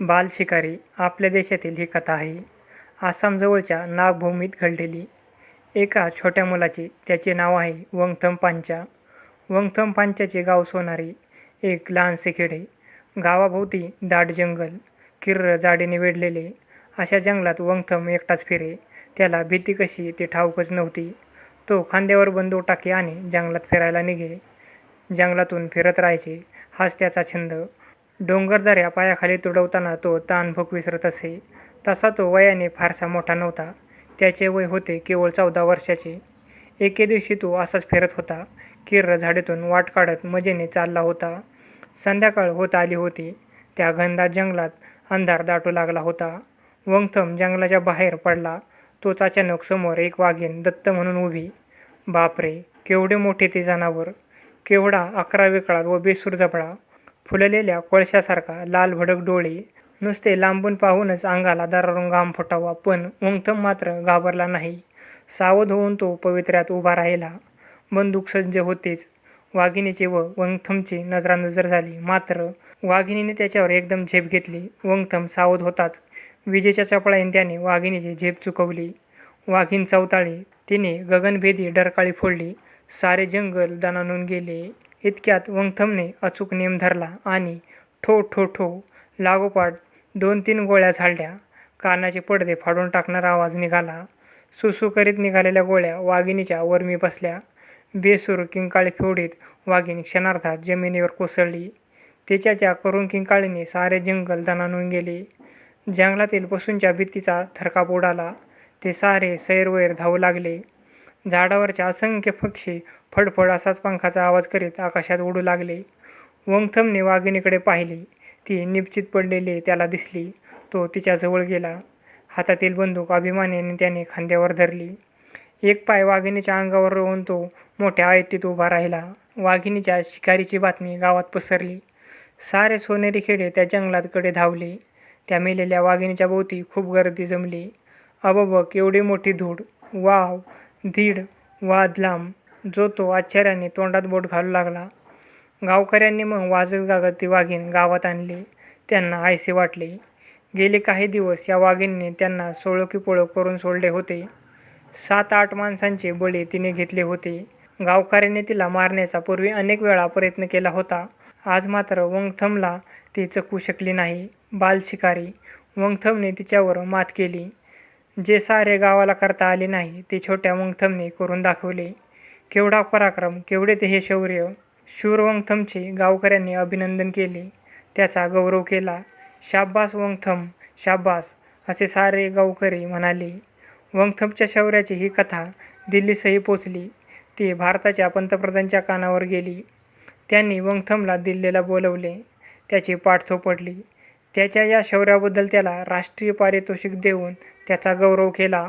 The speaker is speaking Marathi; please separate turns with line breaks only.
बाल शिकारी आपल्या देशातील ही कथा आहे. आसामजवळच्या नागभूमीत घडलेली. एका छोट्या मुलाची त्याचे नाव आहे वंगथम पांचा. वंगथम पांचाचे गाव सोनारी एक लहानसे खेडे. गावाभोवती दाट जंगल किर्र जाडीने वेढलेले. अशा जंगलात वंगथम एकटाच फिरे. त्याला भीती कशी ते ठाऊकच नव्हती. तो खांद्यावर बंदूक टाके आणि जंगलात फिरायला निघे. जंगलातून फिरत राहायचे हाच त्याचा छंद. डोंगरदऱ्या पायाखाली तुडवताना तो ताणभूक विसरत असे. तसा तो वयाने फारसा मोठा नव्हता. त्याचे वय होते केवळ चौदा वर्षाचे. एके दिवशी तो असाच फिरत होता. किर्र झाडीतून वाट काढत मजेने चालला होता. संध्याकाळ होत आली होती. त्या घनदाट जंगलात अंधार दाटू लागला होता. वंगथम जंगलाच्या बाहेर पडला. तोच अचानक समोर एक वाघीण दत्त म्हणून उभी. बापरे केवढे मोठे ते जनावर. केवढा अकरा वेकळा व बेसूर जबडा. फुललेल्या कोळशासारखा लाल भडक डोळे नुसते लांबून पाहूनच अंगाला दरारून घाम फुटावा पण वंगथम मात्र घाबरला नाही. सावध होऊन तो पवित्र्यात उभा राहिला. बंदूक सज्ज होतेच. वाघिणीचे व वंगथमची नजरानजर झाली. मात्र वाघिणीने त्याच्यावर एकदम झेप घेतली. वंगथम सावध होताच. विजेच्या चपळाईने त्याने वाघिणीची झेप चुकवली. वाघीण चवताळी तिने गगनभेदी डरकाळी फोडली. सारे जंगल दणानून गेले. इतक्यात वंगथमने अचूक नेम धरला आणि ठो ठो ठो लागोपाठ दोन तीन गोळ्या झाडल्या. कानाचे पडदे फाडून टाकणारा आवाज निघाला. सुसू करीत निघालेल्या गोळ्या वाघिणीच्या वरमी बसल्या. बेसूर किंकाळी फेवडीत वाघिणी क्षणार्धात जमिनीवर कोसळली. तिच्या त्या करून किंकाळीने सारे जंगल दणानून गेले. जंगलातील पशूंच्या भीतीचा थरकाप उडाला. ते सारे सैरवैर धावू लागले. झाडावरच्या असंख्य पक्षी फडफड असाच पंखाचा आवाज करीत आकाशात उडू लागले. वंगथमने वाघिणीकडे पाहिले. ती निपचित पडलेली त्याला दिसली. तो तिच्याजवळ गेला. हातातील बंदूक अभिमानाने त्याने खांद्यावर धरली. एक पाय वाघिणीच्या अंगावर रोवून तो मोठ्या आयतीत उभा राहिला. वाघिणीच्या शिकारीची बातमी गावात पसरली. सारे सोनेरी खेडे त्या जंगलातकडे धावले. त्या मेलेल्या वाघिणीच्या भोवती खूप गर्दी जमली. अबबक एवढी मोठी धूळ. वाव! धीड वाद लांब जो तो आश्चर्याने तोंडात बोट घालू लागला. गावकऱ्यांनी मग वाजत गागत ती वाघीण गावात आणली. त्यांना आयसे वाटले. गेले काही दिवस या वाघिणीने त्यांना सोळोकीपोळो करून सोडले होते. सात आठ माणसांचे बळी तिने घेतले होते. गावकऱ्याने तिला मारण्याचा पूर्वी अनेक वेळा प्रयत्न केला होता. आज मात्र वंगथमला ती चकवू शकली नाही. बाल शिकारी वंगथमने तिच्यावर मात केली. जे सारे गावाला करता आले नाही ते छोट्या वंगथमने करून दाखवले. केवढा पराक्रम केवढे ते हे शौर्य. शूर वंगथमचे गावकऱ्यांनी अभिनंदन केले. त्याचा गौरव केला. शाब्बास वंगथम शाब्बास असे सारे गावकरी म्हणाले. वंगथमच्या शौर्याची ही कथा दिल्लीसही पोचली. ती भारताच्या पंतप्रधानांच्या कानावर गेली. त्यांनी वंगथमला दिल्लीला बोलवले. त्याची पाठ थोपटली त्याच्या या शौर्याबद्दल त्याला राष्ट्रीय पारितोषिक देऊन त्याचा गौरव केला.